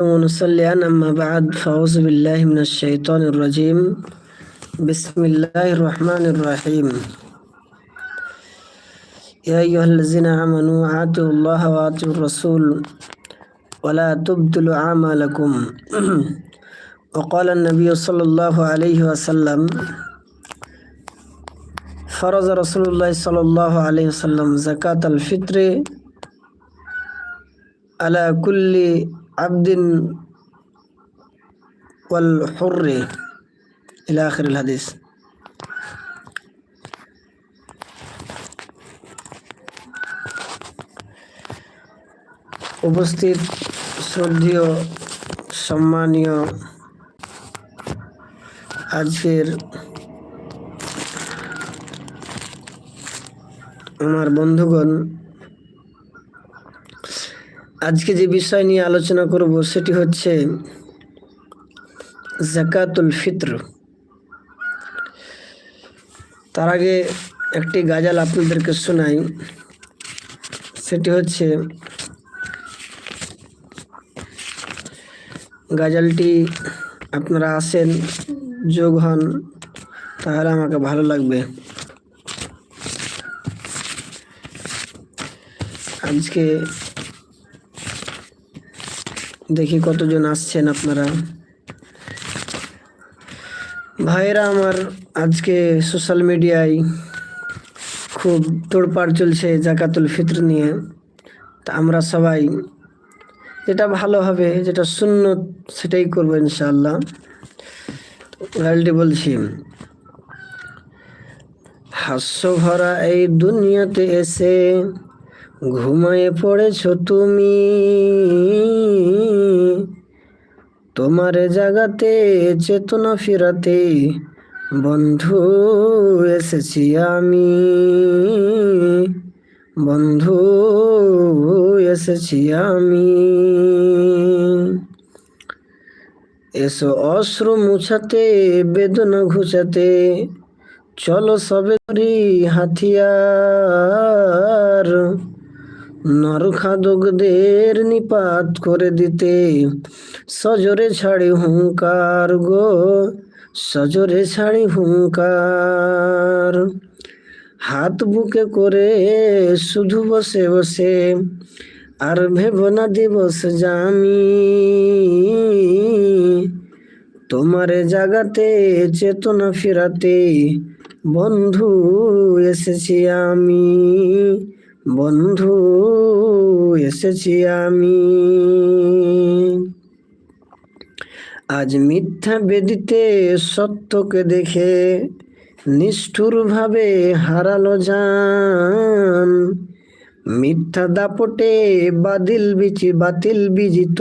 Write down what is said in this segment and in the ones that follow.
ونصلي أما بعد فأعوذ بالله من الشيطان الرجيم. بسم الله الرحمن الرحيم. يا أيها الذين آمنوا آتوا الله وآتوا الرسول ولا تبدلوا أعمالكم. وقال النبي صلى الله عليه وسلم فرض رسول الله صلى الله عليه وسلم زكاة الفطر على كل আবদিন ওয়াল hurray ইলা হাদিস। উপস্থিত শ্রদ্ধীয় সম্মানীয় আজকের আমার বন্ধুগণ আজকে যে বিষয় নিয়ে আলোচনা করব সেটি হচ্ছে জাকাতুল ফিত্র। তার আগে একটি গাজাল আপনাদেরকে শোনাই। সেটি হচ্ছে গাজালটি আপনারা আসেন, যোগ হন, তাহলে আমাকে ভালো লাগবে। আজকে দেখি কতজন আসছেন আপনারা। ভাইয়েরা, আমার আজকে সোশ্যাল মিডিয়ায় খুব তোড়পাড় চলছে জাকাতুল ফিত্র নিয়ে। তা আমরা সবাই যেটা ভালো হবে, যেটা শূন্য সেটাই করব ইনশাল্লাহ গালটি বলছি হাস্য ভরা এই দুনিয়াতে এসে ঘুমায়ে পড়েছ তুমি। তোমার জাগাতে চেতনা ফিরাতে বন্ধু এসেছি আমি। বন্ধু এসেছি আমি। এসো অশ্র মুছাতে, বেদনা ঘুচাতে, চলো সবে হাতিয়ার। নরখাদকদের নিপাত করে দিতে। সজরে ছাড়ি হুঙ্কার গো, সজরে ছাড়ি হুঙ্কার। হাত বুকে করে শুধু বসে বসে, আর ভেবনা দিবস জামি তোমার জাগাতে, চেতনা ফিরাতে, বন্ধু এসেছি আমি। বন্ধু এসেছি আমি। আজ মিথ্যা বেদিতে সত্যকে দেখে নিষ্ঠুরভাবে হারালো যান মিথ্যা দাপটে বাদিল বিচি, বাতিল বিজিত।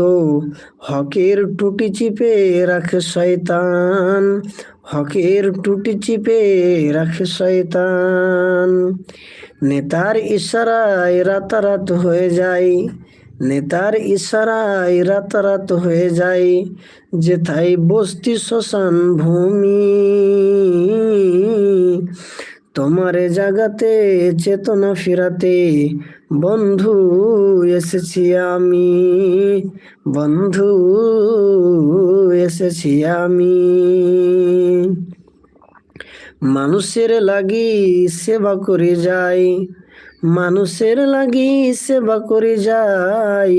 হকের টুটি চিপে রাখে শয়তান। হকের টুটি চিপে রাখে শয়তান। নেতার ইশারায় রাতারাত হয়ে যায়। নেতার ইশারায় রাতারাত হয়ে যায়। যেথায় বস্তি শ্মশান ভূমি। তোমার জাগাতে, চেতনা ফিরাতে, বন্ধু এসেছি আমি, বন্ধু এসেছি আমি। মানুষের লাগি সেবা করে যাই, মানুষের লাগি সেবা করে যাই,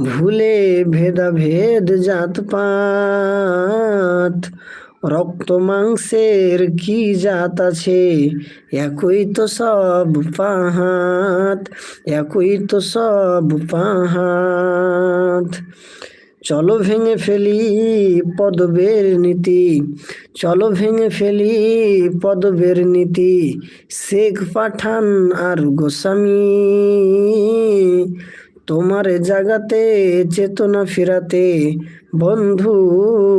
ভুলে ভেদাভেদ জাত পাত রক্ত মাংসের কি জাত আছে। একই তো সব পাহাত একই তো সব পাহাত চলো ভেঙে ফেলি পদবের নীতি, চলো ভেঙে ফেলি পদবের নীতি, শেখ পাঠান আর গোস্বামী। তোমার জাগাতে চেতনা ফিরাতে বন্ধু,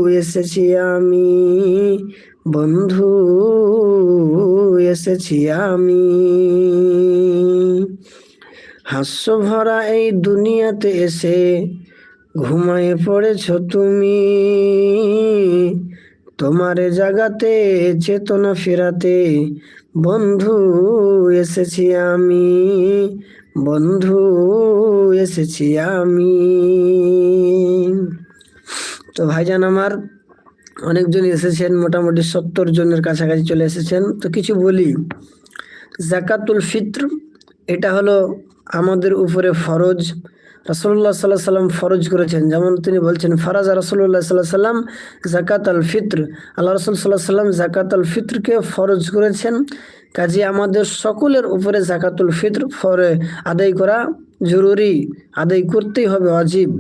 এসেছি আমি। বন্ধু, এসেছি আমি। হাস্য ভরা এই দুনিয়াতে এসে ঘুমায় পড়েছ তুমি। তোমার জাগাতে, চেতনা ফেরাতে, বন্ধু, এসেছি আমি। বন্ধু, এসেছি আমি। তো ভাইজান আমার অনেকজন এসেছেন, মোটামুটি সত্তর জনের কাছাকাছি চলে এসেছেন। তো কিছু বলি, জাকাতুল ফিত্র, এটা হলো আমাদের উপরে ফরজ। রাসুল্লাহ সাল্লাহ সাল্লাম ফরজ করেছেন। যেমন তিনি বলছেন, ফারাজা রাসুল্লাহ সাল্লাহ সাল্লাম জাকাত আল ফিত্র। আল্লাহ রসুল সাল্লাহ সাল্লাম জাকাত আল ফিত্রকে ফরজ করেছেন। কাজে আমাদের সকলের উপরে জাকাতুল ফিত্র ফরে, আদায় করা জরুরি। আদায় করতেই হবে, অজীব।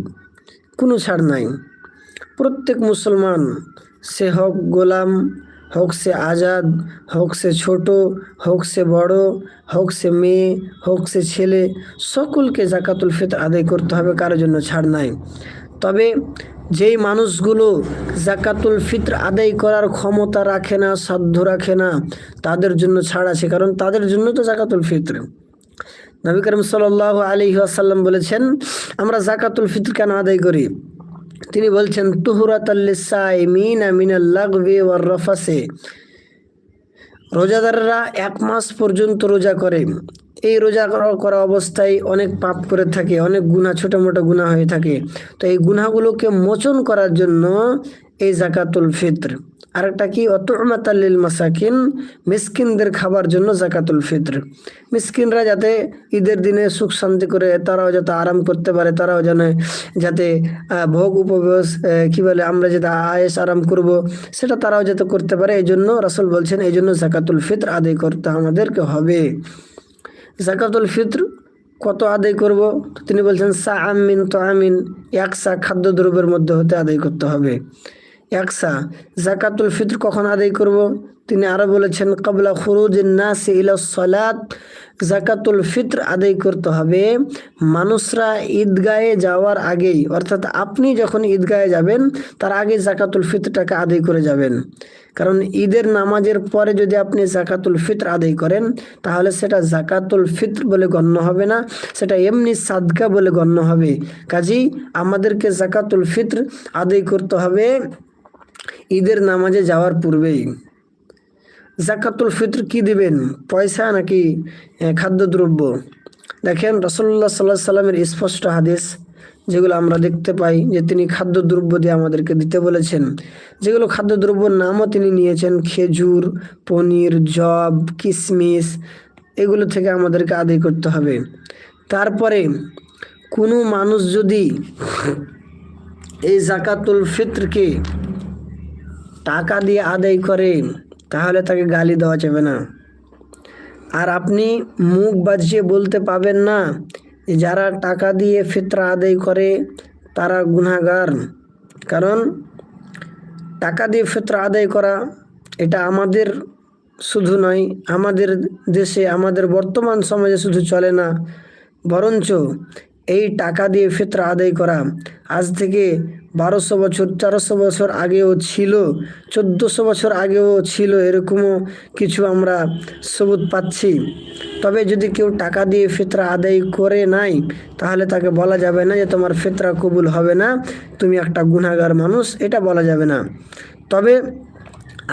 কোনো ছাড় নাই। প্রত্যেক মুসলমান, সে হোক গোলাম, হোক সে আজাদ, হোক সে ছোট, হোক সে বড়, হোক সে মেয়ে, হোক সে ছেলে, সকলকে জাকাতুল ফিতর আদায় করতে হবে কারোর জন্য ছাড় নাই। তবে যেই মানুষগুলো জাকাতুল ফিত্র আদায় করার ক্ষমতা রাখে না, সাধ্য রাখে না, তাদের জন্য ছাড় আছে, কারণ তাদের জন্য তো জাকাতুল ফিত্র। নবী করিম সাল আলী আসাল্লাম বলেছেন, আমরা জাকাতুল ফিত্র কেন আদায় করি? তিনি বলছেন রফাসে। রোজাদাররা এক মাস পর্যন্ত রোজা করে। এই রোজা করা অবস্থায় অনেক পাপ করে থাকে, অনেক গুণা ছোটো মোটো গুণা হয়ে থাকে। তো এই গুণাগুলোকে মোচন করার জন্য এই জাকাতুল ফিত্র। আরেকটা কি? অতমাতাল্লিল মাসাকিন, মিসকিনদের খাবার জন্য জাকাতুল ফিত্র। মিসকিনরা যাতে ঈদের দিনে সুখ শান্তি করে, তারাও যাতে আরাম করতে পারে, তারাও যেন, যাতে ভোগ উপবাস কি বলে, আমরা যাতে আয়েস আরাম করব, সেটা তারাও যাতে করতে পারে। এই জন্য রাসুল বলছেন এই জন্য জাকাতুল ফিত্র আদায় করতে আমাদেরকে হবে। জাকাতুল ফিত্র কত আদায় করব? তিনি বলছেন সা আমিন তো আমিন এক সা খাদ্যদ্রব্যের মধ্যে হতে আদায় করতে হবে। একসা, জাকাতুল ফিত্র কখন আদায় করব? তিনি আরও বলেছেন, কবলা খুরুজ নাস ইলা সলাত জাকাতুল ফিত্র আদায় করতে হবে। মানুষরা ঈদগাহে যাওয়ার আগেই, অর্থাৎ আপনি যখন ঈদগাহে যাবেন, তার আগে জাকাতুল ফিত্রটাকে আদায় করে যাবেন। কারণ ঈদের নামাজের পরে যদি আপনি জাকাতুল ফিত্র আদায় করেন, তাহলে সেটা জাকাতুল ফিত্র বলে গণ্য হবে না, সেটা এমনি সাদকা বলে গণ্য হবে। কাজেই আমাদেরকে জাকাতুল ফিত্র আদায় করতে হবে। ঈদের নামাজে যাওয়ার পূর্বেই জাকাতুল ফিত্র কি দিবেন? পয়সা নাকি খাদ্যদ্রব্য? দেখেন রসল্লা সাল্লাহ সাল্লামের স্পষ্ট হাদিস, যেগুলো আমরা দেখতে পাই যে তিনি খাদ্যদ্রব্য দিয়ে আমাদেরকে দিতে বলেছেন। যেগুলো খাদ্যদ্রব্যর নামও তিনি নিয়েছেন, খেজুর, পনির জব কিশমিশ এগুলো থেকে আমাদেরকে আদায় করতে হবে। তারপরে কোনো মানুষ যদি এই জাকাতুল ফিত্রকে টাকা দিয়ে আদায় করে, তাহলে তাকে গালি দেওয়া যাবে না। আর আপনি মুখ বাজিয়ে বলতে পাবেন না যারা টাকা দিয়ে ফিতরা আদায় করে, তারা গুণাগার কারণ টাকা দিয়ে ফিতরা আদায় করা, এটা আমাদের শুধু নয়, আমাদের দেশে, আমাদের বর্তমান সমাজে শুধু চলে না, বরঞ্চ এই টাকা দিয়ে ফিতরা আদায় করা। আজ থেকে বারোশো বছর, তেরোশো বছর আগেও ছিল, চোদ্দোশো বছর আগেও ছিল এরকমও কিছু আমরা সবুত পাচ্ছি। তবে যদি কেউ টাকা দিয়ে ফিতরা আদায় করে নাই, তাহলে তাকে বলা যাবে না যে তোমার ফিতরা কবুল হবে না, তুমি একটা গুণাগার মানুষ, এটা বলা যাবে না। তবে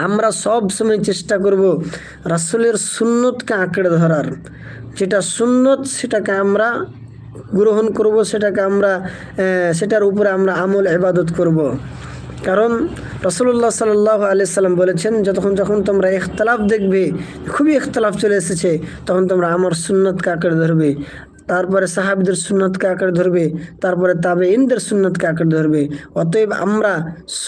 আমরা সব সময় চেষ্টা করব রাসুলের সুন্নতকে আঁকড়ে ধরার। যেটা সুন্নত, সেটাকে আমরা গ্রহণ করব, সেটাকে আমরা সেটার উপরে আমরা আমল, ইবাদত করব। কারণ রসুল্লাহ সাল্লাহ আলি সাল্লাম বলেছেন যতক্ষণ যখন তোমরা ইখতলাফ দেখবে, খুবই ইখতলাফ চলে এসেছে, তখন তোমরা আমার সুন্নত কাকে ধরবে তারপরে সাহাবিদের সুন্নতকে আঁকড়ে ধরবে? তারপরে তাবে ইনদের সুন্নতকে আঁকড়ে ধরবে? অতএব আমরা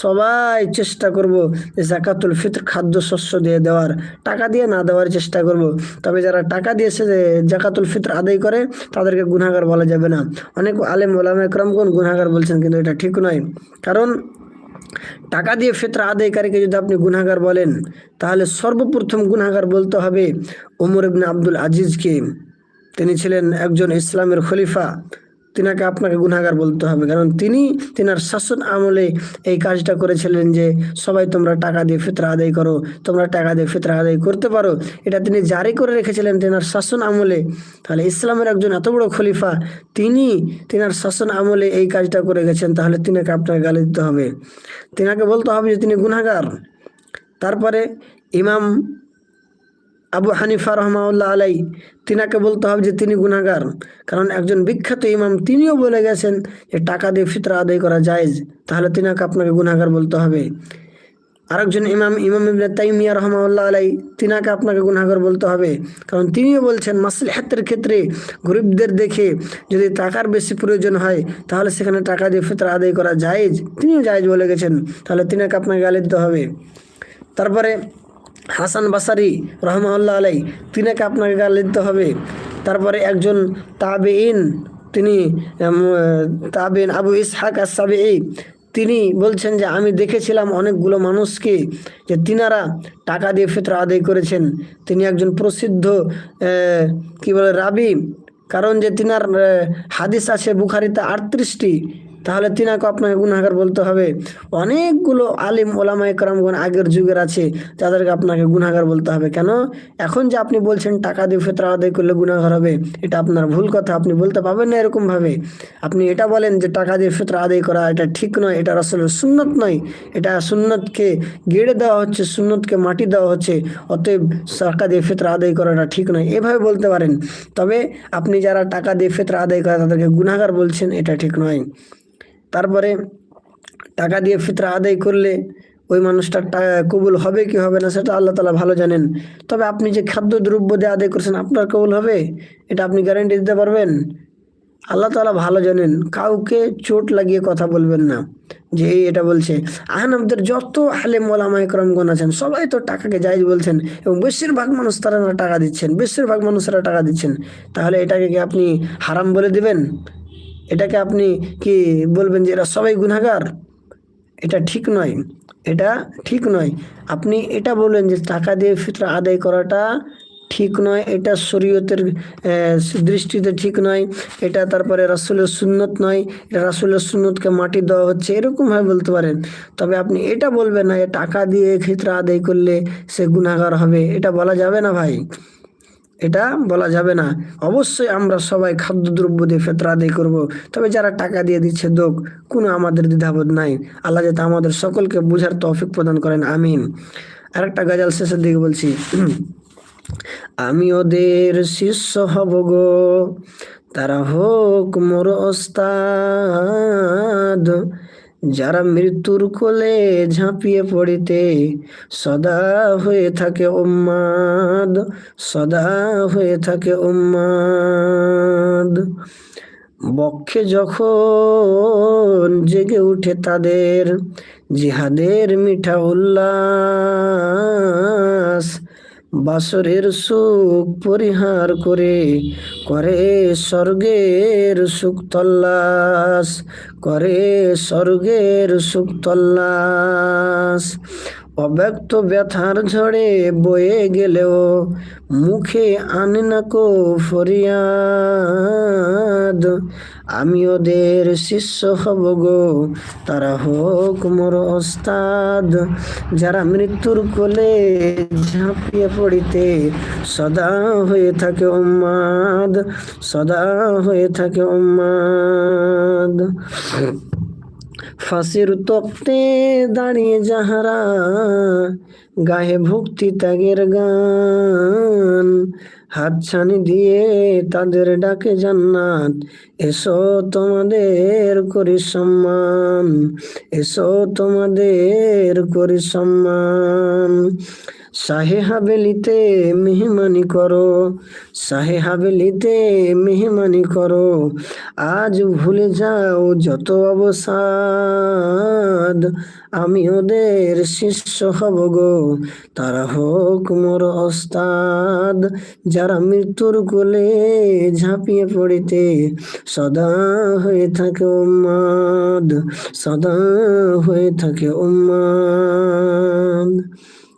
সবাই চেষ্টা করব যে জাকাতুল ফিত্র খাদ্য শস্য দিয়ে দেওয়ার, টাকা দিয়ে না দেওয়ার চেষ্টা করব। তবে যারা টাকা দিয়েছে জাকাতুল ফিত্র আদায় করে, তাদেরকে গুনাগার বলা যাবে না। অনেক আলেম ওলাম একরমগণ গুনাগার বলছেন, কিন্তু এটা ঠিক নয়। কারণ টাকা দিয়ে ফেতরা আদায়কারীকে যদি আপনি গুনাগার বলেন, তাহলে সর্বপ্রথম গুনাগার বলতে হবে ওমর ইবনে আব্দুল আজিজকে। তিনি ছিলেন একজন ইসলামের খলিফা। তিনাকে আপনাকে গুনাগার বলতে হবে। কারণ তিনি, তিনার শাসন আমলে এই কাজটা করেছিলেন যে, সবাই তোমরা টাকা দিয়ে ফিতরা আদায় করো, তোমরা টাকা দিয়ে ফিতরা আদায় করতে পারো। এটা তিনি জারি করে রেখেছিলেন তিনার শাসন আমলে। তাহলে ইসলামের একজন এত বড় খলিফা, তিনি তিনার শাসন আমলে এই কাজটা করে গেছেন, তাহলে তিনাকে আপনাকে গালি দিতে হবে। তিনাকে বলতে হবে যে, তিনি গুনাগার তারপরে ইমাম আবু হানিফা রহমাউল্লাহ আলাই, তিনাকে বলতে হবে যে তিনি গুনাহগার। কারণ একজন বিখ্যাত ইমাম, তিনিও বলে গেছেন যে টাকা দিয়ে ফিতরা আদায় করা জায়েজ। তাহলে তিনাকে আপনাকে গুনাহগার বলতে হবে। আরেকজন ইমাম ইমাম ইবনে তাইমিয়া রহমাউল্লাহ আলাই, তিনাকে আপনাকে গুনাহগার বলতে হবে। কারণ তিনিও বলছেন, মাসলিহাতের ক্ষেত্রে গরিবদের দেখে যদি টাকার বেশি প্রয়োজন হয়, তাহলে সেখানে টাকা দিয়ে ফিতরা আদায় করা জায়েজ। তিনিও জায়েজ বলে গেছেন। তাহলে তিনাকে আপনাকে গালি দিতে হবে। তারপরে হাসান বাসারি রহমাউল্লাহ আলাই, তিনাকে আপনাকে গালি দিতে হবে। তারপরে একজন তাবেইন তিনি তাবেন আবু ইসহাক আসাবে তিনি বলছেন যে, আমি দেখেছিলাম অনেকগুলো মানুষকে যে তিনারা টাকা দিয়ে ফিতরা আদায় করেছেন। তিনি একজন প্রসিদ্ধ কি বলে, রাবি। কারণ যে তিনার হাদিস আছে বুখারিতে আটত্রিশটি। তাহলে তিনাকে আপনাকে গুনাহগার বলতে হবে। অনেকগুলো আলিম ওলামা একরামগণ আগের যুগের আছে যাদেরকে আপনাকে গুনাহগার বলতে হবে। কেন? এখন যে আপনি বলছেন টাকা দিয়ে ফেতরা আদায় করলে গুনাহগার হবে, এটা আপনার ভুল কথা, আপনি বলতে পারবেন না এরকমভাবে। আপনি এটা বলেন যে টাকা দিয়ে ফেতরা আদায় করা এটা ঠিক নয়, এটা আসলে সুন্নত নয়। এটা সুন্নতকে গেড়ে দেওয়া হচ্ছে, সুন্নতকে মাটি দেওয়া হচ্ছে, অতএব টাকা দিয়ে ফেতরা আদায় করাটা ঠিক নয়। এভাবে বলতে পারেন। তবে আপনি যারা টাকা দিয়ে ফেতরা আদায় করে তাদেরকে গুনাহগার বলছেন, এটা ঠিক নয়। তারপরে টাকা দিয়ে ফিতরা আদায় করলে ওই মানুষটার কবুল হবে কি হবে না সেটা আল্লাহ তালা ভালো জানেন। তবে আপনি যে খাদ্য দ্রব্য দিয়ে আদায় করছেন, আপনার কবুল হবে? এটা আপনি গ্যারেন্টি দিতে পারবেন? আল্লাহ তালা ভালো জানেন। কাউকে চোট লাগিয়ে কথা বলবেন না। যে এটা বলছে। আহনামদের যত আলেম ওলামা একরমগণ আছেন, সবাই তো টাকাকে জায়জ বলছেন এবং বেশিরভাগ মানুষ তারা টাকা দিচ্ছেন, বেশিরভাগ মানুষেরা টাকা দিচ্ছেন। তাহলে এটাকে কি আপনি হারাম বলে দিবেন? এটাকে আপনি কি বলবেন যে এরা সবাই গুনাহগার? এটা ঠিক নয়। এটা ঠিক নয়। আপনি এটা বললেন যে টাকা দিয়ে ফিতরা আদায় করাটা ঠিক নয়, এটা শরীয়তের দৃষ্টিতে ঠিক নয়, এটা তারপরে রাসুলের সুন্নত নয়, এটা রাসুলের সুন্নতকে মাটি দেওয়া হচ্ছে, এরকমভাবে বলতে পারেন। তবে আপনি এটা বলবেন না টাকা দিয়ে ক্ষেত্রে আদায় করলে সে গুনাহগার হবে, এটা বলা যাবে না ভাই। এটা বলা যাবে না। অবশ্যই আমরা সবাই খাদ্যদ্রব্য দিয়ে ফেতরা আদায় করব। তবে যারা টাকা দিয়ে দিচ্ছে দোক, কোনো আমাদের দ্বিধাবোধ নাই। আল্লাহ যাতে আমাদের সকলকে বুঝার তৌফিক প্রদান করেন, আমিন। আরেকটা গাজাল শেষের দিকে বলছি। আমি ওদের শিষ্য হব গো, তারা হোক মোর ওস্তাদ। যারা মৃত্যুর কোলে ঝাঁপিয়ে পড়িতে সদা হয়ে থাকে উম্মাদ, সদা হয়ে থাকে উম্মাদ। বক্ষে যখন জেগে উঠে তাদের জিহাদের মিঠা উল্লাস বাসরের সুখ পরিহার করে করে স্বর্গের সুখ তল্লাস করে স্বর্গের সুখ তল্লাস অব্যক্ত ব্যথার ঝড়ে বয়ে গেলেও মুখে আনে না কো ফরিয়াদ। আমি ওদের শিষ্য হব গো, তারা হোক মোর ওস্তাদ। যারা মৃত্যুর কোলে ঝাঁপিয়ে পড়িতে সদা হয়ে থাকে উম্মাদ, সদা হয়ে থাকে উম্মাদ। ফাঁসির তপ্তে দাঁড়িয়ে যাহারা গায়ে ভক্তি ত্যাগের গান। হাতছানি দিয়ে তাদের ডাকে, জান্নাত, এসো তোমাদের করি সম্মান, এসো তোমাদের করি সম্মান। শাহে হাবেলিতে মেহমানি করো শাহে হাবেলিতে মেহমানি করো। আজ ভুলে যাও যত অবসাদ, আমি ওদের শিষ্য হব গো। তারা হোক মোর ওস্তাদ, যারা মৃত্যুর কোলে ঝাঁপিয়ে পড়িতে, সদা হয়ে থাকে উম্মাদ, সদা হয়ে থাকে উম্মাদ।